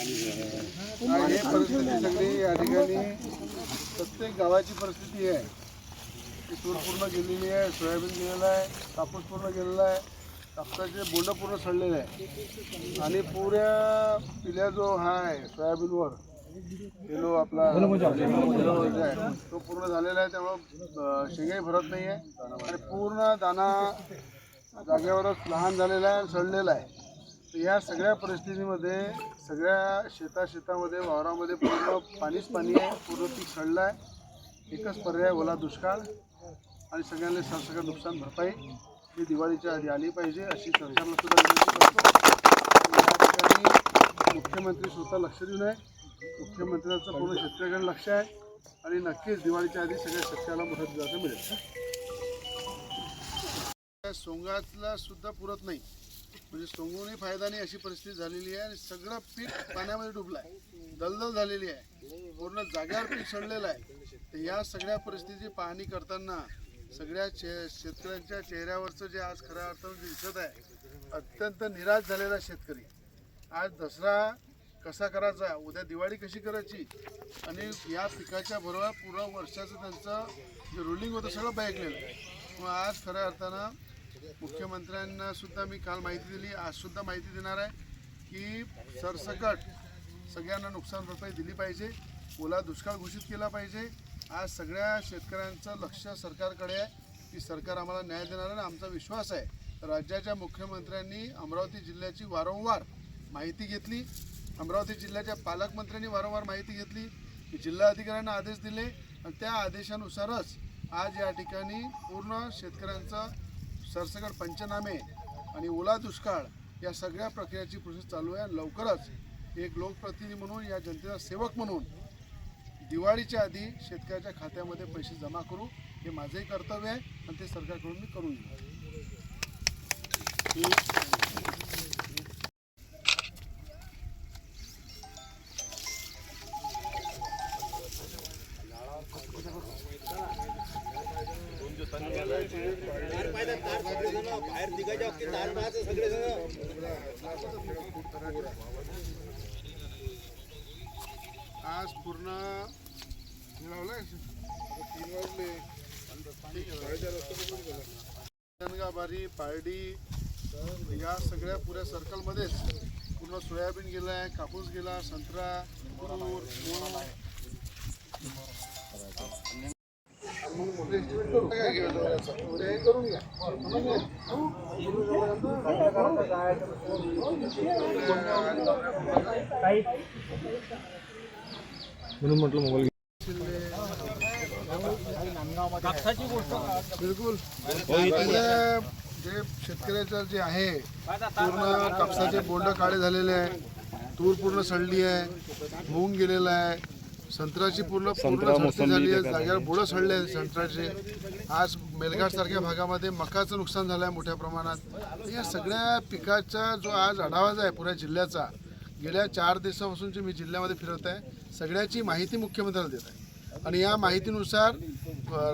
आणि ही परिस्थिती सगळी या ठिकाणी प्रत्येक गावाची परिस्थिती आहे. की तूर पूर्ण गेलेली आहे सोयाबीन गेलेलं आहे कापूस पूर्ण गेलेला आहे कापसाचे बोंड पूर्ण सडलेले आहे. आणि पुऱ्या पिल्या जो हा आहे सोयाबीनवर किलो आपला तो पूर्ण झालेला आहे त्यामुळं शेंगाही भरत नाही आहे आणि पूर्ण दाना जागेवरच लहान झालेला आहे आणि सडलेला आहे. या सगळ्या परिस्थितीमध्ये सगळ्या शेता शेतामध्ये वावरामध्ये पूर्ण पाणीच पाणी आहे पूर्ण पीक सडलं आहे. एकच पर्याय ओला दुष्काळ. आणि सगळ्यांना सरसकट नुकसान भरपाई. ही दिवाळीच्या आधी आली पाहिजे अशी सरकारला सुद्धा विनंती करतो. या ठिकाणी मुख्यमंत्री स्वतः लक्ष देऊन आहे. मुख्यमंत्र्यांचं पूर्ण शेतकऱ्याकडे लक्ष आहे. आणि नक्कीच दिवाळीच्या आधी सगळ्या शेतकऱ्याला मोठं दिलासा मिळेल. त्या सोंगातला सुद्धा पुरत नाही. म्हणजे सोंगूनही फायदा नाही अशी परिस्थिती झालेली आहे आणि सगळं पीक पाण्यामध्ये डुबलं आहे दलदल झालेली आहे. पूर्ण जाग्यावर पीक सडलेलं आहे. तर या सगळ्या परिस्थितीची पाहणी करताना सगळ्या चे शेतकऱ्यांच्या चेहऱ्यावरचं जे आज खऱ्या अर्थानं दिसत आहे अत्यंत निराश झालेला शेतकरी. आज दसरा कसा करायचा? उद्या दिवाळी कशी करायची? आणि या पिकाच्या बरोबर पूर्ण वर्षाचं त्यांचं जे रुलिंग होतं सगळं बॅकलेलं आहे. मग आज खऱ्या अर्थानं मुख्यमंत्र्यांना सुद्धा मी काल माहिती दिली. आज सुद्धा माहिती देणार आहे की सरसकट सगळ्यांना नुकसान भरपाई दिली पाहिजे. ओला दुष्काळ घोषित केला पाहिजे. आज सगळ्या शेतकऱ्यांचं लक्ष सरकारकडे आहे. की सरकार आम्हाला न्याय देणार आणि आमचा विश्वास आहे. राज्याच्या मुख्यमंत्र्यांनी अमरावती जिल्ह्याची वारंवार माहिती घेतली. अमरावती जिल्ह्याच्या पालकमंत्र्यांनी वारंवार माहिती घेतली. जिल्हा अधिकाऱ्यांना आदेश दिले. आणि त्या आदेशानुसारच आज या ठिकाणी पूर्ण शेतकऱ्यांचं सरसकट पंचनामे आणि ओला दुष्काळ या सगळ्या प्रक्रियेची प्रोसेस चालू आहे. आणि लवकरच एक लोकप्रतिनिधी म्हणून या जनतेचा सेवक म्हणून दिवाळीच्या आधी शेतकऱ्याच्या खात्यामध्ये पैसे जमा करू. हे माझंही कर्तव्य आहे आणि ते सरकारकडून मी करून घेईन. आज पूर्ण हे पारडी या सगळ्या पुऱ्या सर्कलमध्येच पूर्ण सोयाबीन गेला आहे कापूस गेला संत्रा तूर मग मोठं करू. काय घ्या उद्या हे करून घ्या. म्हणून म्हटलं मोबाईल बिलकुल जे शेतकऱ्याचं जे आहे पूर्ण कापसाचे बोंड काळे झालेले आहे तूर पूर्ण सडली आहे मूग गेलेला आहे संत्र्याची पूर्ण पूर्ण झाली आहे. जाग्यावर बुडं सडले आहेत संत्र्याचे. आज मेलघाट सारख्या भागामध्ये मकाचं नुकसान झालं आहे मोठ्या प्रमाणात. या सगळ्या पिकाचा जो आज आढावा जो आहे पुऱ्या जिल्ह्याचा गेल्या चार दिवसापासूनची मी जिल्ह्यामध्ये फिरत आहे. सगळ्याची माहिती मुख्यमंत्र्याला देत आहे. आणि या माहितीनुसार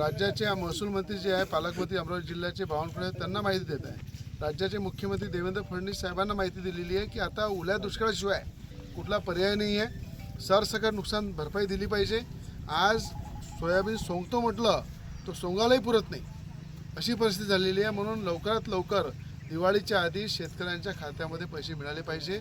राज्याचे महसूल मंत्री जे आहे पालकमंत्री अमरावती जिल्ह्याचे बावनकुळे त्यांना माहिती देत आहे. राज्याचे मुख्यमंत्री देवेंद्र फडणवीस साहेबांना माहिती दिलेली आहे की आता ओल्या दुष्काळाशिवाय कुठला पर्याय नाही आहे सरसकट नुकसान भरपाई दिली पाहिजे. आज सोयाबीन सोंगतो म्हटलं तो सोंगालाही पुरत नाही. अशी परिस्थिती झालेली आहे. म्हणून लवकरात लवकर दिवाळीच्या आधी शेतकऱ्यांच्या खात्यामध्ये पैसे मिळाले पाहिजे.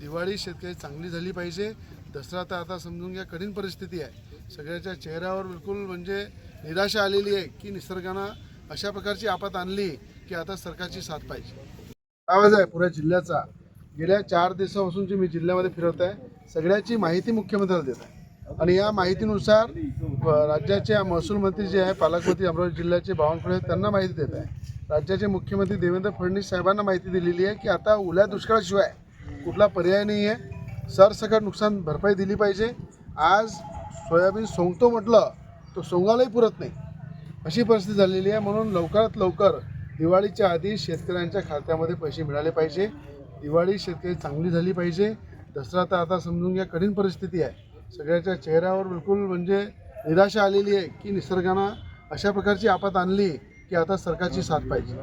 दिवाळी शेतकरी चांगली झाली पाहिजे. दसरा तर आता समजून घ्या कठीण परिस्थिती आहे. सगळ्याच्या चेहऱ्यावर बिलकुल म्हणजे निराशा आलेली आहे की निसर्गानं अशा प्रकारची आपत आणली की आता सरकारची साथ पाहिजे. आवाज आहे पुऱ्या जिल्ह्याचा? गेल्या चार दिवसापासूनची मी जिल्ह्यामध्ये फिरत आहे सगळ्याची माहिती मुख्यमंत्र्याला देत आहे. आणि या माहितीनुसार राज्याचे महसूल मंत्री जे आहे पालकमंत्री अमरावती जिल्ह्याचे बावनकुळे आहेत त्यांना माहिती देत आहे. राज्याचे मुख्यमंत्री देवेंद्र फडणवीस साहेबांना माहिती दिलेली आहे की आता ओल्या दुष्काळाशिवाय कुठला पर्याय नाही आहे सरसकट नुकसान भरपाई दिली पाहिजे. आज सोयाबीन सोंगतो म्हटलं तो सोंगालाही पुरत नाही. अशी परिस्थिती झालेली आहे. म्हणून लवकरात लवकर दिवाळीच्या आधी शेतकऱ्यांच्या खात्यामध्ये पैसे मिळाले पाहिजे. दिवाळी शेतकरी चांगली झाली पाहिजे. दसरा तर आता समजून घ्या कठीण परिस्थिती आहे. सगळ्याच्या चेहऱ्यावर बिलकुल म्हणजे निराशा आलेली आहे की निसर्गानं अशा प्रकारची आपत आणली की आता सरकारची साथ पाहिजे.